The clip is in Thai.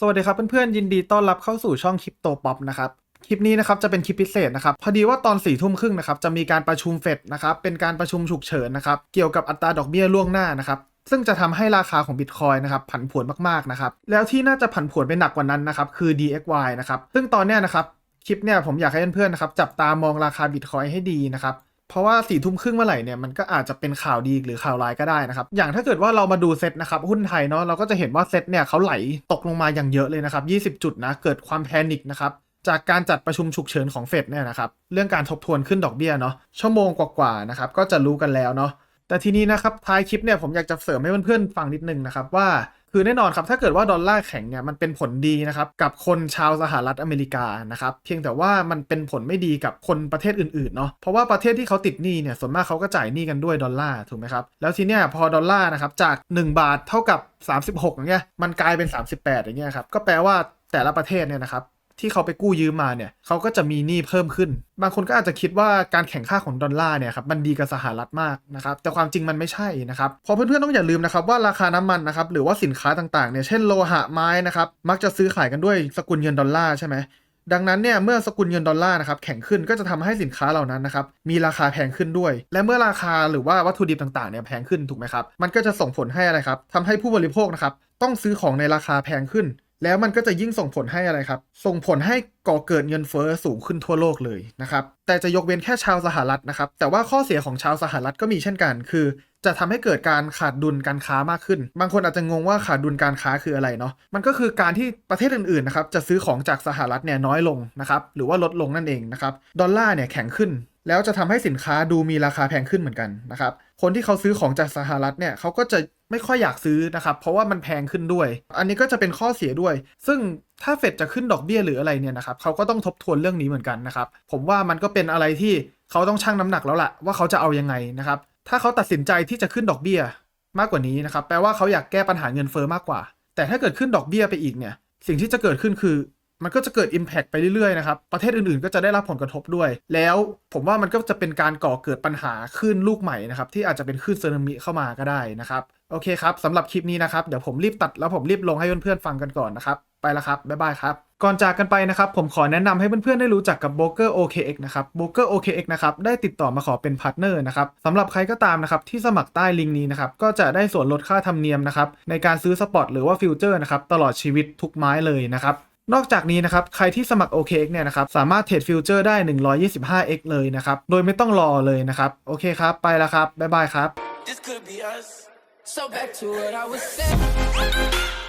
สวัสดีครับเพื่อนๆยินดีต้อนรับเข้าสู่ช่องคริปโตป๊อปนะครับคลิปนี้นะครับจะเป็นคลิปพิเศษนะครับพอดีว่าตอน4ี่ทุ่มครึ่งนะครับจะมีการประชุมเฟดนะครับเป็นการประชุมฉุกเฉินนะครับเกี่ยวกับอัตราดอกเบี้ยล่วงหน้านะครับซึ่งจะทำให้ราคาของบิตคอยนะครับผันผวนมากๆนะครับแล้วที่น่าจะผันผวนไปหนักกว่านั้นนะครับคือ DXY นะครับซึ่งตอนเนี้ยนะครับคลิปเนี่ยผมอยากให้เพื่อนๆนะครับจับตามองราคาบิตคอยให้ดีนะครับ เพราะว่าสี่ทุ่มครึ่งเมื่อไหร่เนี่ยมันก็อาจจะเป็นข่าวดีหรือข่าวร้ายก็ได้นะครับ อย่างถ้าเกิดว่าเรามาดูเซ็ตนะครับหุ้นไทยเนาะเราก็จะเห็นว่าเซ็ตเนี่ยเขาไหลตกลงมาอย่างเยอะเลยนะครับ 20 จุดนะเกิดความแพนิคนะครับจากการจัดประชุมฉุกเฉินของเฟดเนี่ยนะครับเรื่องการทบทวนขึ้นดอกเบี้ยเนาะชั่วโมงกว่าๆนะครับก็จะรู้กันแล้วเนาะ แต่ทีนี้นะครับท้ายคลิปเนี่ยผมอยากจะเสริมให้เพื่อนๆฟังนิดนึงนะครับว่าคือแน่นอนครับถ้าเกิดว่าดอลลาร์แข็งเนี่ยมันเป็นผลดีนะครับกับคนชาวสหรัฐอเมริกานะครับเพียงแต่ว่ามันเป็นผลไม่ดีกับคนประเทศอื่นๆเนาะเพราะว่าประเทศที่เขาติดหนี้เนี่ยส่วนมากเขาก็จ่ายหนี้กันด้วยดอลลาร์ถูกไหมครับแล้วทีเนี้ยพอดอลลาร์นะครับจาก 1 บาทเท่ากับ 36อย่างเงี้ยมันกลายเป็น 38อย่างเงี้ยครับก็แปลว่าแต่ละประเทศเนี่ยนะครับ ที่เขาไปกู้ยืมมาเนี่ยเขาก็จะมีหนี้เพิ่มขึ้น บางคนก็อาจจะคิดว่าการแข่งค่าของดอลลาร์เนี่ยครับมันดีกับสหรัฐมากนะครับแต่ความจริงมันไม่ใช่นะครับพราะเพื่อนๆต้องอย่าลืมนะครับว่าราคาน้ำมันนะครับหรือว่าสินค้าต่างๆเนี่ยเช่นโลหะไม้นะครับมักจะซื้อขายกันด้วยสกุลเงินดอลลาร์ใช่ไหมดังนั้นเนี่ยเมื่อสกุลเงินดอลลาร์นะครับแข็งขึ้นก็จะทำให้สินค้าเหล่านั้นนะครับมีราคาแพงขึ้นด้วย และเมื่อราคาหรือว่าวัตถุดิบต่างๆเนี่ยแพงขึ้นถูกไหมครับมันก็จะส่งผลให้อะไรครับทำให้ผู้บริโภคนะครับต้องซื้อของในราคาแพงขึ้น แล้วมันก็จะยิ่งส่งผลให้อะไรครับ ส่งผลให้ก่อเกิดเงินเฟ้อสูงขึ้นทั่วโลกเลยนะครับ แต่จะยกเว้นแค่ชาวสหรัฐนะครับ แต่ว่าข้อเสียของชาวสหรัฐก็มีเช่นกัน คือ จะทำให้เกิดการขาดดุลการค้ามากขึ้น บางคนอาจจะงงว่าขาดดุลการค้าคืออะไรเนาะ มันก็คือการที่ประเทศอื่นๆนะครับ จะซื้อของจากสหรัฐเนี่ยน้อยลงนะครับ หรือว่าลดลงนั่นเองนะครับ ดอลลาร์เนี่ยแข็งขึ้น แล้วจะทำให้สินค้าดูมีราคาแพงขึ้นเหมือนกันนะครับ คนที่เขาซื้อของจากสหรัฐเนี่ยเขาก็จะไม่ค่อยอยากซื้อนะครับ เพราะว่ามันแพงขึ้นด้วย อันนี้ก็จะเป็นข้อเสียด้วย ซึ่งถ้าเฟดจะขึ้นดอกเบี้ยหรืออะไรเนี่ยนะครับเขาก็ต้องทบทวนเรื่องนี้เหมือนกันนะครับ ผมว่ามันก็เป็นอะไรที่เขาต้องชั่งน้ำหนักแล้วล่ะว่าเขาจะเอายังไงนะครับ ถ้าเขาตัดสินใจที่จะขึ้นดอกเบี้ยมากกว่านี้นะครับ แปลว่าเขาอยากแก้ปัญหาเงินเฟ้อมากกว่า แต่ถ้าเกิดขึ้นดอกเบี้ยไปอีกเนี่ย สิ่งที่จะเกิดขึ้นคือ มันก็จะเกิด Impact ไปเรื่อยๆนะครับ ประเทศอื่นๆก็จะได้รับผลกระทบด้วย แล้วผมว่ามันก็จะเป็นการก่อเกิดปัญหาคลื่นลูกใหม่นะครับ ที่อาจจะเป็นคลื่นสึนามิเข้ามาก็ได้นะครับ โอเคครับสำหรับคลิปนี้นะครับ เดี๋ยวผมรีบตัดแล้วผมรีบลงให้เพื่อนๆฟังกันก่อนนะครับ ไปแล้วครับ บ๊ายบายครับ ก่อนจากกันไปนะครับ ผมขอแนะนำให้เพื่อนๆได้รู้จักกับ b r o k e r OKX นะครับ b r o k e r OKX นะครับได้ติดต่อมาขอเป็นพาร์ทเนอร์นะครับสำหรับใครก็ตามนะครับที่สมัครใต้ลิงก์นี้นะครับก็จะได้ส่วนลดค่าธรรมเนียมนะครับในการซื้อสปอตหรือว่าฟิวเจอร์นะครับตลอดชีวิตทุกไม้เลยนะครับ นอกจากนี้นะครับ ใครที่สมัคร OKX เนี่ยนะครับ สามารถเทรดฟิวเจอร์ได้ 125x เลยนะครับ โดยไม่ต้องรอเลยนะครับ โอเคครับ ไปแล้วครับ บ๊ายบายครับ This could be us. So back to what I was saying.